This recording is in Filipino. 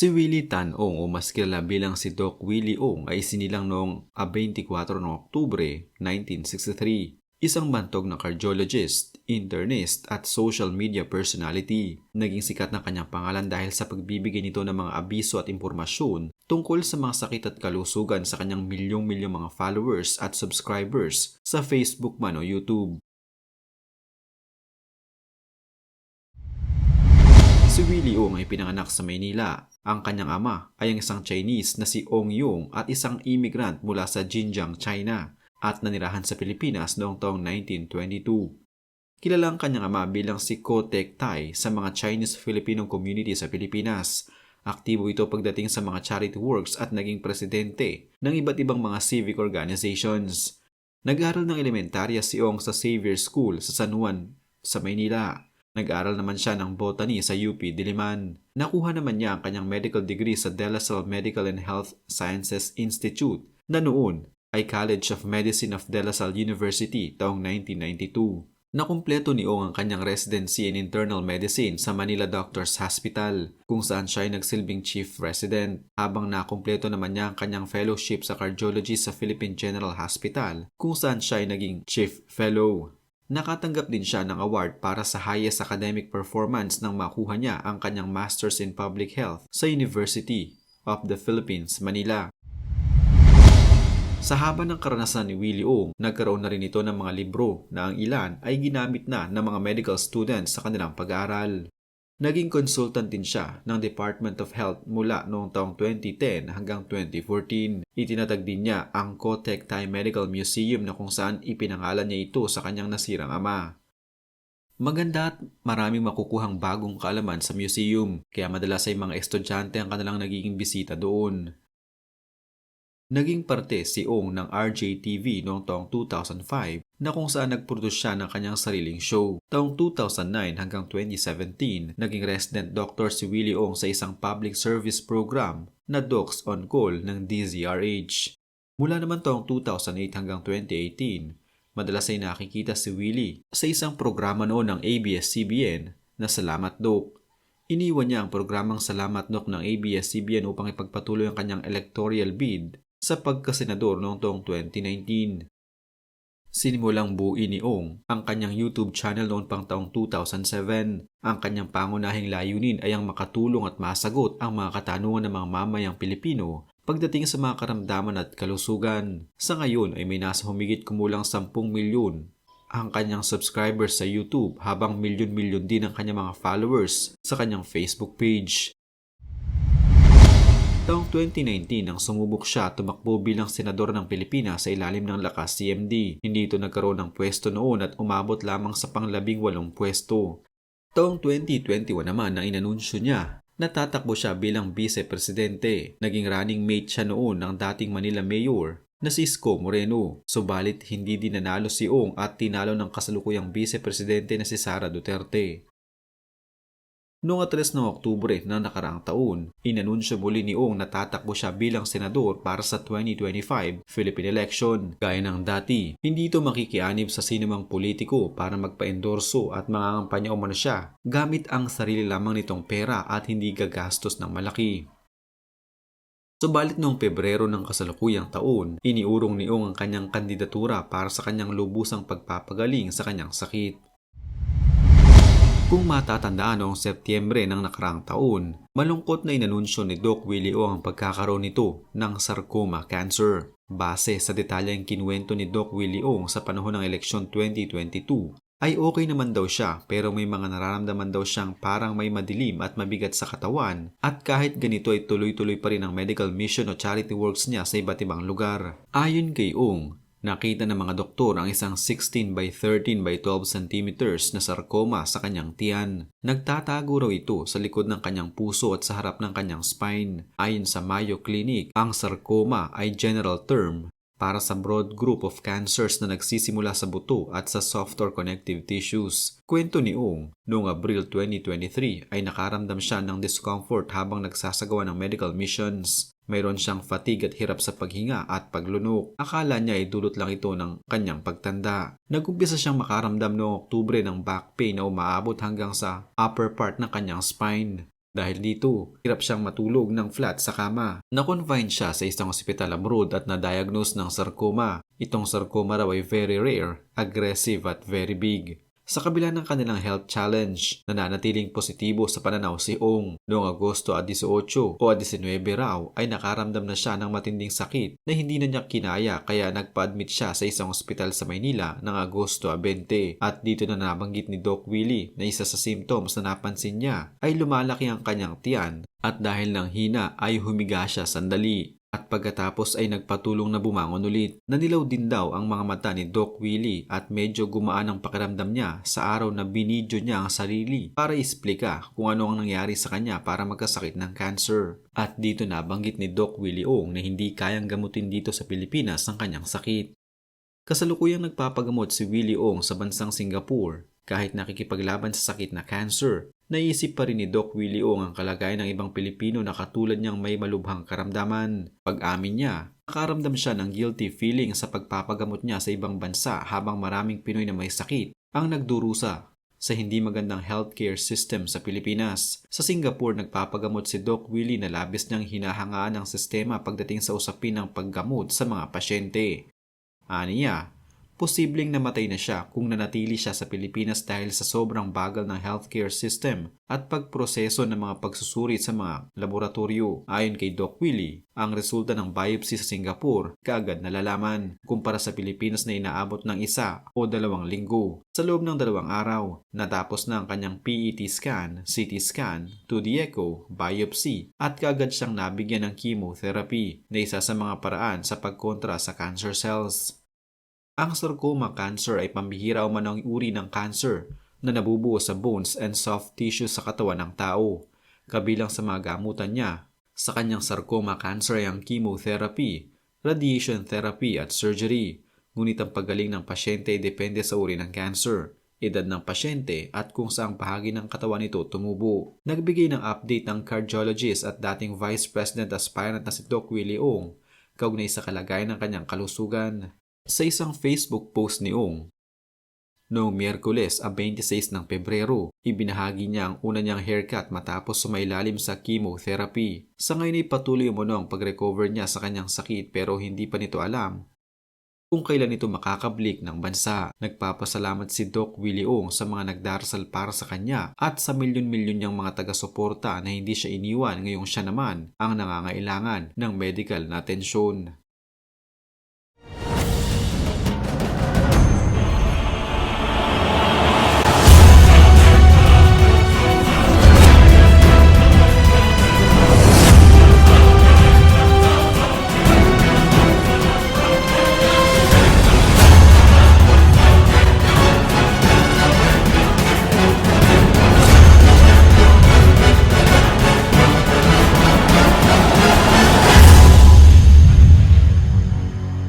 Si Willie Tan Ong o mas kilala bilang si Doc Willie Ong ay sinilang noong 24 ng Oktubre 1963. Isang bantog na cardiologist, internist at social media personality. Naging sikat na kanyang pangalan dahil sa pagbibigay nito ng mga abiso at impormasyon tungkol sa mga sakit at kalusugan sa kanyang milyong-milyong mga followers at subscribers sa Facebook man o YouTube. Si Willie Ong ay pinanganak sa Maynila. Ang kanyang ama ay ang isang Chinese na si Ong Yung at isang immigrant mula sa Xinjiang, China at nanirahan sa Pilipinas noong taong 1922. Kilala ang kanyang ama bilang si Ko Tek Tai sa mga Chinese-Filipino community sa Pilipinas. Aktibo ito pagdating sa mga charity works at naging presidente ng iba't ibang mga civic organizations. Nag-aral ng elementarya si Ong sa Xavier School sa San Juan sa Maynila. Nag-aral naman siya ng botany sa UP Diliman. Nakuha naman niya ang kanyang medical degree sa De La Salle Medical and Health Sciences Institute na noon ay College of Medicine of De La Salle University taong 1992. Nakumpleto ni Ong ang kanyang residency in internal medicine sa Manila Doctors Hospital kung saan siya ay nagsilbing chief resident habang nakumpleto naman niya ang kanyang fellowship sa cardiology sa Philippine General Hospital kung saan siya ay naging chief fellow. Nakatanggap din siya ng award para sa highest academic performance nang makuha niya ang kanyang Masters in Public Health sa University of the Philippines, Manila. Sa haba ng karanasan ni Willie Ong, nagkaroon na rin ito ng mga libro na ang ilan ay ginamit na ng mga medical students sa kanilang pag-aaral. Naging consultant din siya ng Department of Health mula noong taong 2010 hanggang 2014. Itinatag din niya ang Kotek Thai Medical Museum na kung saan ipinangalan niya ito sa kanyang nasirang ama. Maganda at maraming makukuhang bagong kaalaman sa museum, kaya madalas ay mga estudyante ang kanilang nagiging bisita doon. Naging parte si Ong ng RJTV noong taong 2005 na kung saan nagproduce siya ng kanyang sariling show. Taong 2009 hanggang 2017, naging resident doctor si Willie Ong sa isang public service program na Docs on Call ng DZRH. Mula naman taong 2008 hanggang 2018, madalas ay nakikita si Willie sa isang programa noon ng ABS-CBN na Salamat Doc. Iniwan niya ang programang Salamat Doc ng ABS-CBN upang ipagpatuloy ang kanyang electoral bid sa pagkasenador noong taong 2019. Sinimulang buuin ni Ong ang kanyang YouTube channel noon pang taong 2007. Ang kanyang pangunahing layunin ay ang makatulong at masagot ang mga katanungan ng mga mamayang Pilipino pagdating sa mga karamdaman at kalusugan. Sa ngayon ay may nasa humigit kumulang 10 milyon ang kanyang subscribers sa YouTube habang milyon-milyon din ang kanyang mga followers sa kanyang Facebook page. Taong 2019 nang sumubok siya tumakbo bilang senador ng Pilipinas sa ilalim ng lakas CMD. Hindi ito nagkaroon ng pwesto noon at umabot lamang sa panglabing walong pwesto. Taong 2021 naman nang inanunsyo niya natatakbo siya bilang vice-presidente. Naging running mate siya noon ng dating Manila Mayor na si Isko Moreno. Subalit hindi din nanalo si Ong at tinalo ng kasalukuyang vice-presidente na si Sara Duterte. Noong 3 ng Oktubre na nakaraang taon, inanunsyo muli ni Ong na tatakbo siya bilang senador para sa 2025 Philippine election. Gaya ng dati, hindi ito makikianib sa sinumang politiko para magpa-endorso at mangangampanya umano siya gamit ang sarili lamang nitong pera at hindi gagastos ng malaki. Subalit noong Pebrero ng kasalukuyang taon, iniurong ni Ong ang kanyang kandidatura para sa kanyang lubusang pagpapagaling sa kanyang sakit. Kung matatandaan noong Setyembre ng nakaraang taon, malungkot na inanunsyo ni Doc Willie O ang pagkakaroon nito ng sarcoma cancer. Base sa detalyeng kinuwento ni Doc Willie Ong sa panahon ng eleksyon 2022, ay okay naman daw siya pero may mga nararamdaman daw siyang parang may madilim at mabigat sa katawan at kahit ganito ay tuloy-tuloy pa rin ang medical mission o charity works niya sa iba't ibang lugar. Ayon kay Ong, Nakita ng mga doktor ang isang 16 by 13 by 12 cm na sarcoma sa kanyang tiyan. Nagtatago raw ito sa likod ng kanyang puso at sa harap ng kanyang spine. Ayon sa Mayo Clinic, ang sarcoma ay general term para sa broad group of cancers na nagsisimula sa buto at sa soft or connective tissues. Kwento ni Ong, noong Abril 2023 ay nakaramdam siya ng discomfort habang nagsasagawa ng medical missions. Mayroon siyang fatigue at hirap sa paghinga at paglunok. Akala niya ay dulot lang ito ng kanyang pagtanda. Nagumpisa siyang makaramdam noong Oktubre ng back pain na umaabot hanggang sa upper part ng kanyang spine. Dahil dito, hirap siyang matulog ng flat sa kama. Na-confine siya sa isang ospital abroad at na-diagnose ng sarcoma. Itong sarcoma raw ay very rare, aggressive at very big. Sa kabila ng kanilang health challenge, nananatiling positibo sa pananaw si Ong. Noong Agosto 18 o 19 raw ay nakaramdam na siya ng matinding sakit na hindi na niya kinaya kaya nagpa-admit siya sa isang ospital sa Maynila ng Agosto 20 at dito na nabanggit ni Doc Willie na isa sa symptoms na napansin niya ay lumalaki ang kanyang tiyan at dahil ng hina ay humiga siya sandali. At pagkatapos ay nagpatulong na bumangon ulit. Nanilaw din daw ang mga mata ni Doc Willie at medyo gumaan ang pakiramdam niya sa araw na binidyo niya ang sarili para isplika kung ano ang nangyari sa kanya para magkasakit ng cancer. At dito nabanggit ni Doc Willie Ong na hindi kayang gamutin dito sa Pilipinas ang kanyang sakit. Kasalukuyang nagpapagamot si Willie Ong sa bansang Singapore kahit nakikipaglaban sa sakit na cancer. Naisip pa rin ni Doc Willie Ong ang kalagayan ng ibang Pilipino na katulad niyang may malubhang karamdaman. Pag-amin niya, nakaramdam siya ng guilty feeling sa pagpapagamot niya sa ibang bansa habang maraming Pinoy na may sakit ang nagdurusa sa hindi magandang healthcare system sa Pilipinas. Sa Singapore, nagpapagamot si Doc Willie na labis niyang hinahangaan ng sistema pagdating sa usapin ng paggamot sa mga pasyente. Aniya, posibleng namatay na siya kung nanatili siya sa Pilipinas dahil sa sobrang bagal ng healthcare system at pagproseso ng mga pagsusuri sa mga laboratorio. Ayon kay Doc Willie, ang resulta ng biopsy sa Singapore kaagad nalalaman kumpara sa Pilipinas na inaabot ng isa o dalawang linggo. Sa loob ng dalawang araw, natapos na ang kanyang PET scan, CT scan, 2D echo, biopsy at kaagad siyang nabigyan ng chemotherapy na isa sa mga paraan sa pagkontra sa cancer cells. Ang sarcoma cancer ay pambihira o manang uri ng cancer na nabubuo sa bones and soft tissue sa katawan ng tao. Kabilang sa mga gamutan niya, sa kanyang sarcoma cancer ay ang chemotherapy, radiation therapy at surgery. Ngunit ang paggaling ng pasyente ay depende sa uri ng cancer, edad ng pasyente at kung saang bahagi ng katawan nito tumubo. Nagbigay ng update ang cardiologist at dating Vice President aspirant na si Doc Willie Ong kaugnay sa kalagayan ng kanyang kalusugan sa isang Facebook post ni Ong. Noong Miyerkules, a 26 ng Pebrero, ibinahagi niya ang una niyang haircut matapos sumailalim sa chemotherapy. Sa ngayon ay patuloy umano ang pag-recover niya sa kanyang sakit pero hindi pa nito alam kung kailan ito makakablik ng bansa. Nagpapasalamat si Doc Willie Ong sa mga nagdarasal para sa kanya at sa milyon-milyon niyang mga taga-suporta na hindi siya iniwan ngayong siya naman ang nangangailangan ng medical na atensyon.